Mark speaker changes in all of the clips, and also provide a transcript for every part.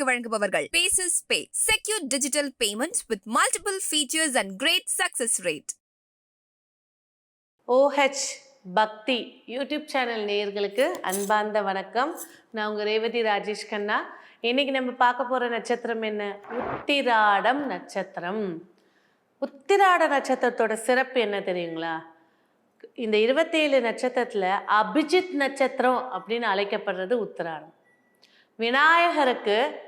Speaker 1: உங்களுக்கு வழங்குபவர்கள். Bases pay secure digital payment with multiple features and great success rate
Speaker 2: OH Bhakti YouTube channel நேயர்களுக்கு அன்பார்ந்த வணக்கம். நான் உங்கள் ரேவதி ராஜேஷ் கண்ணா. இன்னைக்கு நம்ம பார்க்க போகிற நட்சத்திரம் என்ன? உத்திராடம் நட்சத்திரம். உத்திராட நட்சத்திரத்தோட சிறப்பு என்ன தெரியுங்களா? இந்த இருபத்தேழு நட்சத்திரத்தில் அபிஜித் நட்சத்திரம் அப்படின்னு அழைக்கப்படுறது உத்திராடம். விநாயகருக்கு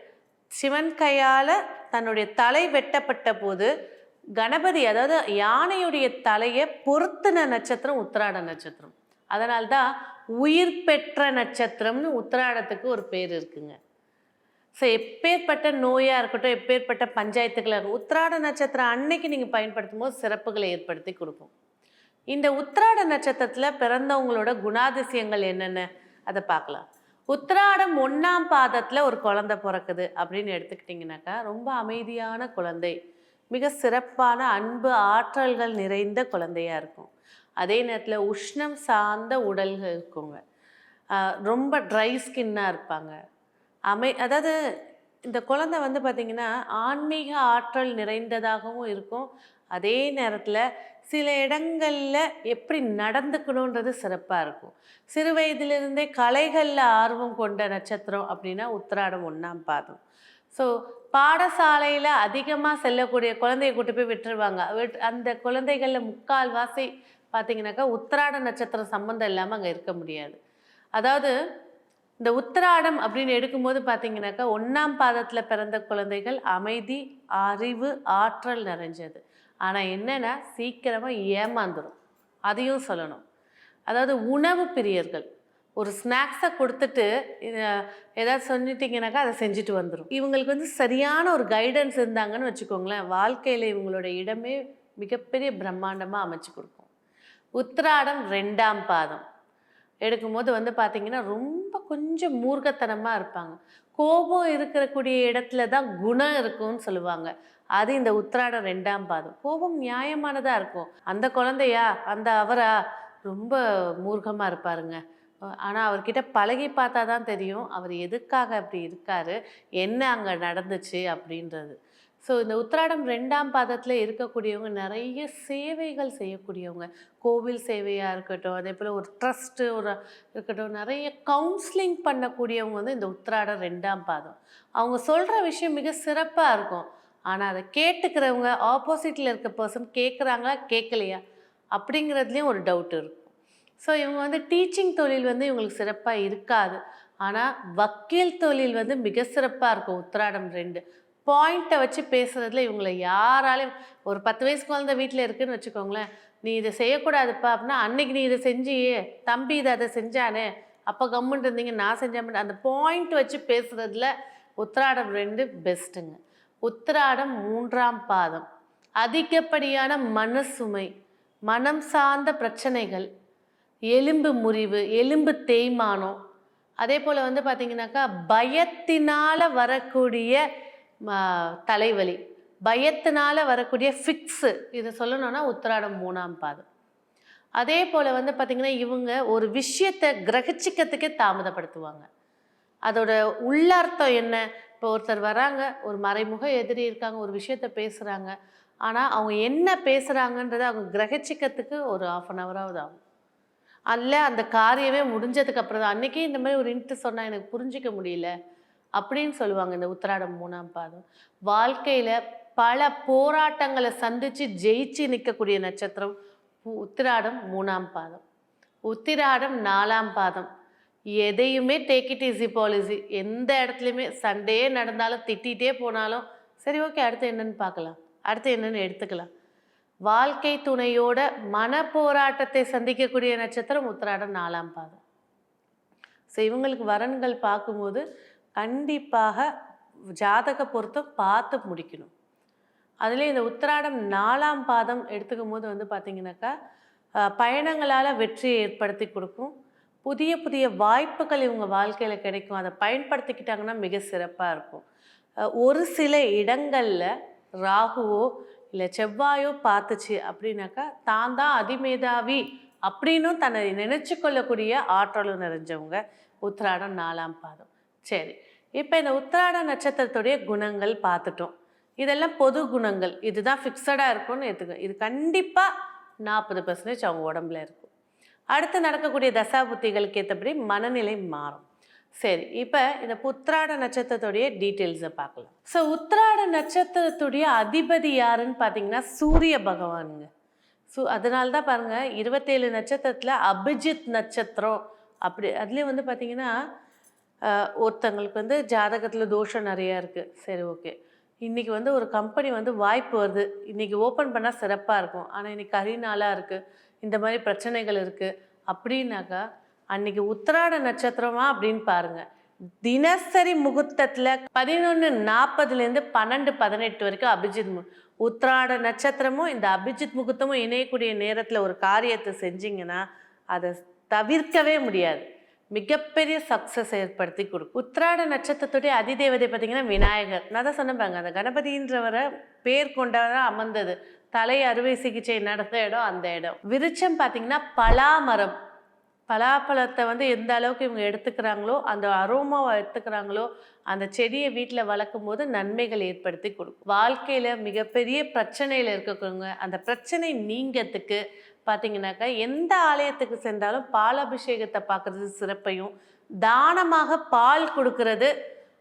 Speaker 2: சிவன் கையால் தன்னுடைய தலை வெட்டப்பட்ட போது கணபதி அதாவது யானையுடைய தலையை பொருத்தின நட்சத்திரம் உத்திராட நட்சத்திரம். அதனால்தான் உயிர் பெற்ற நட்சத்திரம்னு உத்திராடத்துக்கு ஒரு பேர் இருக்குங்க. ஸோ எப்பேற்பட்ட நோயாக இருக்கட்டும் எப்பேற்பட்ட பஞ்சாயத்துக்களாக இருக்கும் உத்திராட நட்சத்திரம் அன்னைக்கு நீங்கள் பயன்படுத்தும் போது சிறப்புகளை ஏற்படுத்தி கொடுக்கும். இந்த உத்திராட நட்சத்திரத்தில் பிறந்தவங்களோட குணாதிசயங்கள் என்னென்ன? அதை பார்க்கலாம். உத்திராடம் ஒன்றாம் பாதத்தில் ஒரு குழந்தை பிறக்குது அப்படின்னு எடுத்துக்கிட்டிங்கனாக்கா ரொம்ப அமைதியான குழந்தை. மிக சிறப்பான அன்பு ஆற்றல்கள் நிறைந்த குழந்தையாக இருக்கும். அதே நேரத்தில் உஷ்ணம் சார்ந்த உடல்கள் இருக்குங்க. ரொம்ப ட்ரை ஸ்கின்னாக இருப்பாங்க. அமை அதாவது இந்த குழந்தை வந்து பார்த்திங்கன்னா ஆன்மீக ஆற்றல் நிறைந்ததாகவும் இருக்கும். அதே நேரத்தில் சில இடங்களில் எப்படி நடந்துக்கணுன்றது சிறப்பாக இருக்கும். சிறு வயதிலிருந்தே கலைகளில் ஆர்வம் கொண்ட நட்சத்திரம் அப்படின்னா உத்திராடம் ஒன்றாம் பாதம். ஸோ பாடசாலையில் அதிகமாக செல்லக்கூடிய குழந்தைய கூட்டு போய் விட்டுருவாங்க. விட்- அந்த குழந்தைகளில் முக்கால் வாசி பார்த்தீங்கன்னாக்கா உத்திராட நட்சத்திரம் சம்மந்தம் இல்லாமல் அங்கே இருக்க முடியாது. அதாவது இந்த உத்திராடம் அப்படின்னு எடுக்கும்போது பார்த்தீங்கன்னாக்கா ஒன்றாம் பாதத்தில் பிறந்த குழந்தைகள் அமைதி அறிவு ஆற்றல் நிறைஞ்சது. ஆனால் என்னென்னா சீக்கிரமாக ஏமாந்துடும் அதையும் சொல்லணும். அதாவது உணவு பிரியர்கள் ஒரு ஸ்நாக்ஸை கொடுத்துட்டு ஏதாவது சொல்லிட்டிங்கனாக்கா அதை செஞ்சுட்டு வந்துடும் இவங்களுக்கு வந்து சரியான ஒரு கைடன்ஸ் இருந்தாங்கன்னு வச்சுக்கோங்களேன் வாழ்க்கையில் இவங்களோட இடமே மிகப்பெரிய பிரம்மாண்டமாக அமைச்சு கொடுக்கும். உத்திராடம் ரெண்டாம் பாதம். எடுக்கும்போது வந்து பார்த்திங்கன்னா ரொம்ப கொஞ்சம் மூர்க்கத்தனமாக இருப்பாங்க. கோபம் இருக்கக்கூடிய இடத்துல தான் குணம் இருக்கும்னு சொல்லுவாங்க. அது இந்த உத்திராடம் ரெண்டாம் பாதம். கோபம் நியாயமானதாக இருக்கும். அந்த குழந்தையா? அந்த அவரா? ரொம்ப மூர்க்கமாக இருப்பாருங்க. ஆனால் அவர்கிட்ட பழகி பார்த்தா தான் தெரியும் அவர் எதுக்காக அப்படி இருக்காரு? என்ன அங்கே நடந்துச்சு? அப்படின்றது. ஸோ இந்த உத்திராடம் ரெண்டாம் பாதத்தில் இருக்கக்கூடியவங்க நிறைய சேவைகள் செய்யக்கூடியவங்க. கோவில் சேவையாக இருக்கட்டும் அதே போல் ஒரு ட்ரஸ்ட்டு ஒரு இருக்கட்டும் நிறைய கவுன்சிலிங் பண்ணக்கூடியவங்க வந்து இந்த உத்திராடம் ரெண்டாம் பாதம். அவங்க சொல்கிற விஷயம் மிக சிறப்பாக இருக்கும். ஆனால் அதை கேட்டுக்கிறவங்க ஆப்போசிட்டில் இருக்க பர்சன் கேட்குறாங்களா கேட்கலையா அப்படிங்கிறதுலேயும் ஒரு டவுட் இருக்கும். ஸோ இவங்க வந்து டீச்சிங் தொழில் வந்து இவங்களுக்கு சிறப்பாக இருக்காது. ஆனால் வக்கீல் தொழில் வந்து மிக சிறப்பாக இருக்கும் உத்திராடம் ரெண்டு. பாயிண்ட்டை வச்சு பேசுகிறதுல இவங்களை யாராலையும் ஒரு பத்து வயசு குழந்தை வீட்டில் இருக்குன்னு வச்சுக்கோங்களேன் நீ இதை செய்யக்கூடாதுப்பா அப்படின்னா அன்னைக்கு நீ இதை செஞ்சியே தம்பி இதை அதை செஞ்சானே அப்போ கம்முன்னு இருந்தீங்க நான் செஞ்சேன் அந்த பாயிண்ட் வச்சு பேசுகிறதுல உத்திராடம் ரெண்டு பெஸ்ட்டுங்க உத்திராடம் மூன்றாம் பாதம். அதிகப்படியான மனசுமை மனம் சார்ந்த பிரச்சனைகள் எலும்பு முறிவு எலும்பு தேய்மானம். அதே போல் வந்து பார்த்திங்கனாக்கா பயத்தினால் வரக்கூடிய தலைவலி பயத்தினால் வரக்கூடிய ஃபிக்ஸு இதை சொல்லணும்னா உத்திராடம் மூணாம் பாதம். அதே போல் வந்து பார்த்திங்கன்னா இவங்க ஒரு விஷயத்தை கிரகிச்சிக்கிறதுக்கே தாமதப்படுத்துவாங்க. அதோட உள்ளர்த்தம் என்ன? இப்போ ஒருத்தர் வராங்க ஒரு மறைமுக எதிரி இருக்காங்க ஒரு விஷயத்த பேசுகிறாங்க ஆனால் அவங்க என்ன பேசுகிறாங்கன்றதை அவங்க கிரகிச்சிக்கிறதுக்கு ஒரு ஆஃப் அன் ஹவராவது ஆகும். அல்ல அந்த காரியமே முடிஞ்சதுக்கு அப்புறம் தான். அன்றைக்கே இந்த மாதிரி ஒரு இன்ட்டு சொன்னால் எனக்கு புரிஞ்சிக்க முடியல அப்படின்னு சொல்லுவாங்க இந்த உத்திராடம் மூணாம் பாதம். வாழ்க்கையில் பல போராட்டங்களை சந்தித்து ஜெயிச்சு நிற்கக்கூடிய நட்சத்திரம் உ- உத்திராடம் மூணாம் பாதம். உத்திராடம் நாலாம் பாதம். எதையுமே டேக் இட் ஈஸி பாலிசி எந்த இடத்துலையுமே சண்டையே நடந்தாலும் திட்டிகிட்டே போனாலும் சரி ஓகே அடுத்து என்னன்னு பார்க்கலாம். அடுத்து என்னன்னு எடுத்துக்கலாம். வாழ்க்கை துணையோட மன போராட்டத்தை சந்திக்கக்கூடிய நட்சத்திரம் உத்திராடம் நாலாம் பாதம். ஸோ இவங்களுக்கு வரன்கள் பார்க்கும்போது கண்டிப்பாக ஜாதக பொருத்தம் பார்த்து முடிக்கணும். அதுலேயும் இந்த உத்திராடம் நாலாம் பாதம் எடுத்துக்கும் போது வந்து பார்த்திங்கனாக்கா பயணங்களால் வெற்றியை ஏற்படுத்தி கொடுக்கும். புதிய புதிய வாய்ப்புகள் இவங்க வாழ்க்கையில் கிடைக்கும். அதை பயன்படுத்திக்கிட்டாங்கன்னா மிக சிறப்பாக இருக்கும். ஒரு சில இடங்களில் ராகுவோ இல்லை செவ்வாயோ பார்த்துச்சு அப்படின்னாக்கா தான் தான் அதிமேதாவி அப்படின்னும் தன்னை நினைச்சு கொள்ளக்கூடிய ஆற்றலும் நிறைஞ்சவங்க உத்திராடம் நாலாம் பாதம். சரி இப்போ இந்த உத்திராட நட்சத்திரத்துடைய குணங்கள் பார்த்துட்டோம். இதெல்லாம் பொது குணங்கள். இதுதான் ஃபிக்ஸடாக இருக்கும்னு எடுத்துக்க. இது கண்டிப்பாக நாற்பது பர்சன்டேஜ் அவங்க உடம்புல இருக்கும். அடுத்து நடக்கக்கூடிய தசா புத்திகளுக்கு ஏற்றபடி மனநிலை மாறும். சரி இப்போ இந்த உத்திராட நட்சத்திரத்துடைய டீட்டெயில்ஸை பார்க்கலாம். ஸோ உத்திராட நட்சத்திரத்துடைய அதிபதி யாருன்னு பார்த்தீங்கன்னா சூரிய பகவானுங்க. ஸோ அதனால தான் பாருங்கள் இருபத்தேழு நட்சத்திரத்தில் அபிஜித் நட்சத்திரம். அப்படி அதுலேயும் வந்து பார்த்தீங்கன்னா ஒருத்தங்களுக்கு வந்து ஜாதகத்தில் தோஷம் நிறையா இருக்குது சரி ஓகே. இன்றைக்கி வந்து ஒரு கம்பெனி வந்து வாய்ப்பு வருது. இன்றைக்கி ஓப்பன் பண்ணால் சிறப்பாக இருக்கும். ஆனால் இன்றைக்கி கரி நாளாக இருக்குது இந்த மாதிரி பிரச்சனைகள் இருக்குது அப்படின்னாக்கா அன்னைக்கு உத்திராட நட்சத்திரமா அப்படின்னு பாருங்க. தினசரி முகூர்த்தத்தில் பதினொன்று நாற்பதுலேருந்து பன்னெண்டு பதினெட்டு வரைக்கும் அபிஜித் மு உத்திராட நட்சத்திரமும் இந்த அபிஜித் முகூர்த்தமும் இணையக்கூடிய நேரத்தில் ஒரு காரியத்தை செஞ்சீங்கன்னா அதை தவிர்க்கவே முடியாது. மிகப்பெரிய சக்ஸஸ் ஏற்படுத்தி கொடுக்கும். உத்திராட நட்சத்திரத்துடைய அதிதேவதை பார்த்தீங்கன்னா விநாயகர். நான் தான் சொன்னேன் அந்த கணபதின்றவரை பேர் கொண்டவராக அமர்ந்தது. தலை அறுவை சிகிச்சை நடந்த இடம் அந்த இடம். விருட்சம் பார்த்தீங்கன்னா பலாமரம். பலாப்பழத்தை வந்து எந்த அளவுக்கு இவங்க எடுத்துக்கிறாங்களோ அந்த அரோமாவை எடுத்துக்கிறாங்களோ அந்த செடியை வீட்டில் வளர்க்கும் போது நன்மைகள் ஏற்படுத்தி கொடுக்கும். வாழ்க்கையில் மிகப்பெரிய பிரச்சனையில் இருக்கவங்க அந்த பிரச்சனை நீங்கிறதுக்கு பார்த்தீங்கன்னாக்கா எந்த ஆலயத்துக்கு சென்றாலும் பாலாபிஷேகத்தை பார்க்குறது சிறப்பையும் தானமாக பால் கொடுக்கறது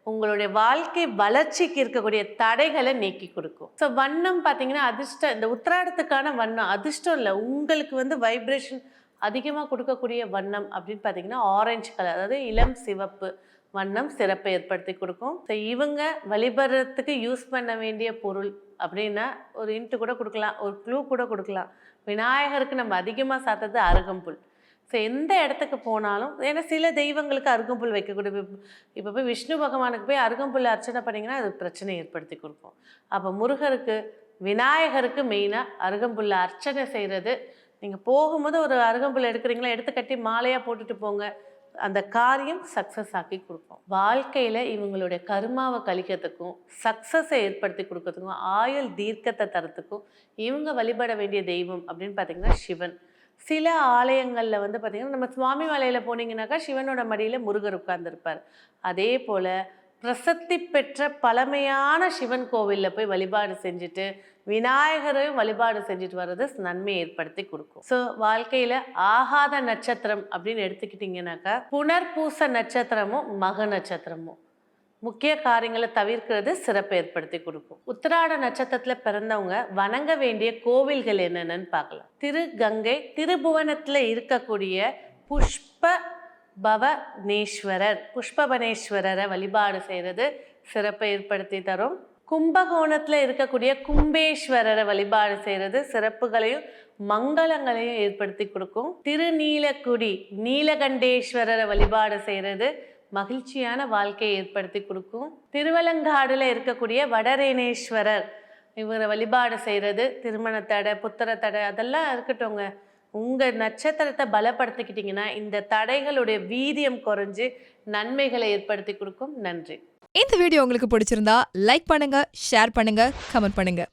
Speaker 2: உங்களுடைய வாழ்க்கை வளர்ச்சிக்கு இருக்கக்கூடிய தடைகளை நீக்கி கொடுக்கும். ஸோ வண்ணம் பார்த்தீங்கன்னா அதிர்ஷ்டம் இந்த உத்திராடத்துக்கான வண்ணம் அதிர்ஷ்டம் இல்லை உங்களுக்கு வந்து வைப்ரேஷன் அதிகமாக கொடுக்கக்கூடிய வண்ணம் அப்படின்னு பார்த்தீங்கன்னா ஆரஞ்சு கலர் அதாவது இளம் சிவப்பு வண்ணம் சிறப்பை ஏற்படுத்தி கொடுக்கும். ஸோ இவங்க வழிபடுறதுக்கு யூஸ் பண்ண வேண்டிய பொருள் அப்படின்னா ஒரு இன்ட்டு கூட கொடுக்கலாம் ஒரு க்ளூ கூட கொடுக்கலாம். விநாயகருக்கு நம்ம அதிகமாக சாத்தது அருகம்புல். ஸோ எந்த இடத்துக்கு போனாலும் ஏன்னா சில தெய்வங்களுக்கு அருகம்புல் வைக்கக்கூடிய இப்போ போய் விஷ்ணு பகவானுக்கு போய் அருகம்புல் அர்ச்சனை பண்ணிங்கன்னா அது பிரச்சனை ஏற்படுத்தி கொடுக்கும். அப்போ முருகருக்கு விநாயகருக்கு மெயினாக அருகம்புல்ல அர்ச்சனை செய்கிறது நீங்கள் போகும்போது ஒரு அருகம்புல் எடுக்கிறீங்களா எடுத்து கட்டி மாலையாக போட்டுட்டு போங்க. அந்த காரியம் சக்ஸஸ் ஆக்கி கொடுக்கும். வாழ்க்கையில் இவங்களுடைய கருமாவை கழிக்கிறதுக்கும் சக்ஸஸை ஏற்படுத்தி கொடுக்கறதுக்கும் ஆயுள் தீர்க்கத்தை தரத்துக்கும் இவங்க வழிபட வேண்டிய தெய்வம் அப்படின்னு பார்த்தீங்கன்னா சிவன். சில ஆலயங்களில் வந்து பார்த்திங்கன்னா நம்ம சுவாமி மலையில் போனீங்கன்னாக்கா சிவனோட மடியில் முருகர் உட்கார்ந்துருப்பார். அதே போல் பிரசத்தி பெற்ற பழமையான சிவன் கோவிலில் போய் வழிபாடு செஞ்சுட்டு விநாயகரையும் வழிபாடு செஞ்சுட்டு வர்றது நன்மையை ஏற்படுத்தி கொடுக்கும். ஸோ வாழ்க்கையில் ஆகாத நட்சத்திரம் அப்படின்னு எடுத்துக்கிட்டிங்கனாக்கா புனர்பூச நட்சத்திரமும் மக நட்சத்திரமும். முக்கிய காரியங்களை தவிர்க்கிறது சிறப்பு ஏற்படுத்தி கொடுக்கும். உத்திராட நட்சத்திரத்தில் பிறந்தவங்க வணங்க வேண்டிய கோவில்கள் என்னென்னு பார்க்கலாம். திரு கங்கை திருபுவனத்தில் இருக்கக்கூடிய புஷ்ப பவனேஸ்வரர் புஷ்பவனேஸ்வரரை வழிபாடு செய்கிறது சிறப்பை ஏற்படுத்தி தரும். கும்பகோணத்தில் இருக்கக்கூடிய கும்பேஸ்வரரை வழிபாடு செய்கிறது சிறப்புகளையும் மங்களங்களையும் ஏற்படுத்தி கொடுக்கும். திருநீலக்குடி நீலகண்டேஸ்வரரை வழிபாடு செய்கிறது மகிழ்ச்சியான வாழ்க்கையை ஏற்படுத்தி கொடுக்கும். திருவலங்காடுல இருக்கக்கூடிய வடரேனேஸ்வரர் இவரை வழிபாடு செய்கிறது திருமண தடை புத்திர தடை அதெல்லாம் இருக்கட்டும்ங்க. உங்கள் நட்சத்திரத்தை பலப்படுத்திக்கிட்டிங்கன்னா இந்த தடைகளுடைய வீரியம் குறைஞ்சு நன்மைகளை ஏற்படுத்தி கொடுக்கும். நன்றி.
Speaker 1: இந்த வீடியோ உங்களுக்கு பிடிச்சிருந்தா லைக் பண்ணுங்க ஷேர் பண்ணுங்க கமெண்ட் பண்ணுங்க.